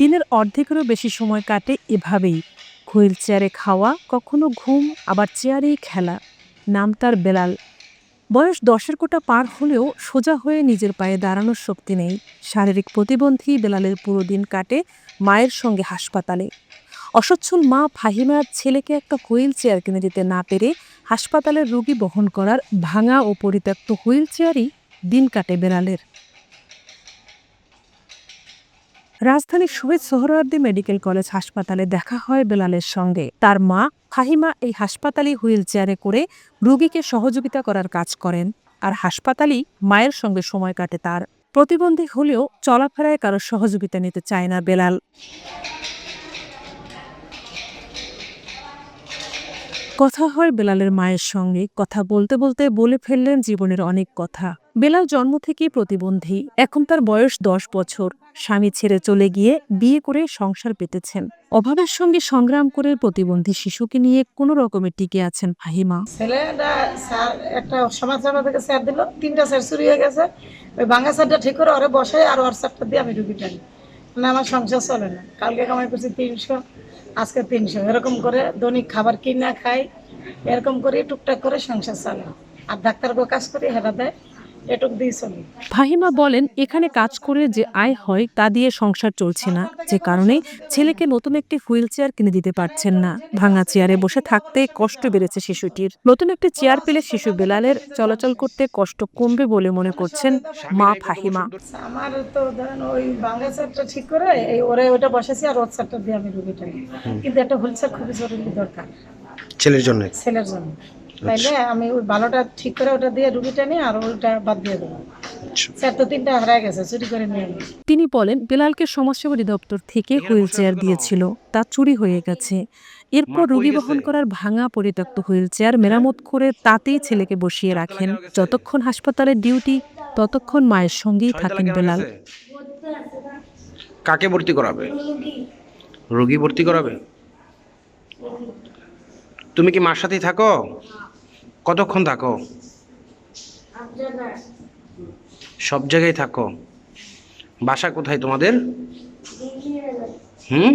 দিনের অর্ধেকেরও বেশি সময় কাটে এভাবেই। হুইল চেয়ারে খাওয়া, কখনো ঘুম, আবার চেয়ারেই খেলা। নাম তার বেলাল। বয়স দশের কোটা পার হলেও সোজা হয়ে নিজের পায়ে দাঁড়ানোর শক্তি নেই। শারীরিক প্রতিবন্ধী বেলালের পুরো দিন কাটে মায়ের সঙ্গে হাসপাতালে। অসচ্ছল মা ফাহিমার ছেলেকে একটা হুইল চেয়ার কিনে দিতে না পেরে হাসপাতালের রোগী বহন করার ভাঙা ও পরিত্যক্ত হুইল চেয়ারই দিন কাটে বেলালের। রাজধানীর শহীদ সোহরাওয়ার্দী মেডিকেল কলেজ হাসপাতালে দেখা হয় বেলালের সঙ্গে। তার মা ফাহিমা এই হাসপাতালে হুইল চেয়ারে করে রোগীকে সহযোগিতা করার কাজ করেন আর হাসপাতালই মায়ের সঙ্গে সময় কাটে তার। প্রতিবন্ধী হলেও চলাফেরায় কারও সহযোগিতা নিতে চায় না বেলাল। কথা হয় বেলালের মায়ের সঙ্গে। কথা বলতে বলতে বলে ফেললেন জীবনের অনেক কথা। বেলাল জন্ম থেকেই প্রতিবন্ধী। এখন তার বয়স দশ বছর। স্বামী ছেড়ে চলে গিয়ে বিয়ে করে সংসার পেতেছেন। অভাবের সঙ্গে সংগ্রাম করে প্রতিবন্ধী শিশুকে নিয়ে কোনো রকমে টিকে আছেন ফাহিমা ছেলেটা স্যার একটা সমাজসেবা থেকে স্যার দিল। তিনটা স্যার চুরি হয়ে গেছে। ওই স্যারটা ঠিক করে ওরে আর দিয়ে আমি মানে আমার সংসার চলে না। কালকে কামাই করছি তিনশো। আজকে তিনশো এরকম করে দৈনিক খাবার কিনা খাই, এরকম করে টুকটাক করে সংসার চালায় আর ডাক্তারকে কাজ করি হেরা দেয়। ফাহিমা বলেন এখানে কাজ করে যে আয় হয় তা দিয়ে সংসার চলছে না। যে কারণে ছেলেকে নতুন একটি হুইল চেয়ার কিনে দিতে পারছেন না। ভাঙা চেয়ারে বসে থাকতে কষ্ট বেড়েছে শিশুটির। নতুন একটি চেয়ার পেলে শিশু বেলালের চলাচল করতে কষ্ট কমবে বলে মনে করছেন মা ফাহিমা। আমার তো ধরেন ওই বাংলা স্যারটা ঠিক করে এই ওরে ওটা বসেছি আর ওর স্যারটা দিয়ে আমি রুগী টানি কিন্তু একটা হুইল চেয়ার খুবই জরুরি দরকার। ছেলের জন্য? ছেলের জন্য। তাইলে আমি ওই ভালোটা ঠিক করে ওটা দিয়ে রুগীটা নিই আর ওইটা বাদ দিয়ে দেবো। নিয়ে গেছে তিনি বলেন বেলালকে সমাজসেবা অধিদপ্তর থেকে হুইল চেয়ার দিয়েছিল। তা চুরি হয়ে গেছে। এরপর রোগী বহন করার ভাঙা পরিত্যক্ত হুইল চেয়ার মেরামত করে তাতেই ছেলেকে বসিয়ে রাখেন। যতক্ষণ হাসপাতালের ডিউটি ততক্ষণ মায়ের সঙ্গেই থাকেন বেলাল। কাকে ভর্তি করাবে? রোগী ভর্তি করাবে? তুমি কি মার সাথেই থাকো? কতক্ষণ থাকো? সব জায়গায় থাকো। বাসা কোথায় তোমাদের? হুম?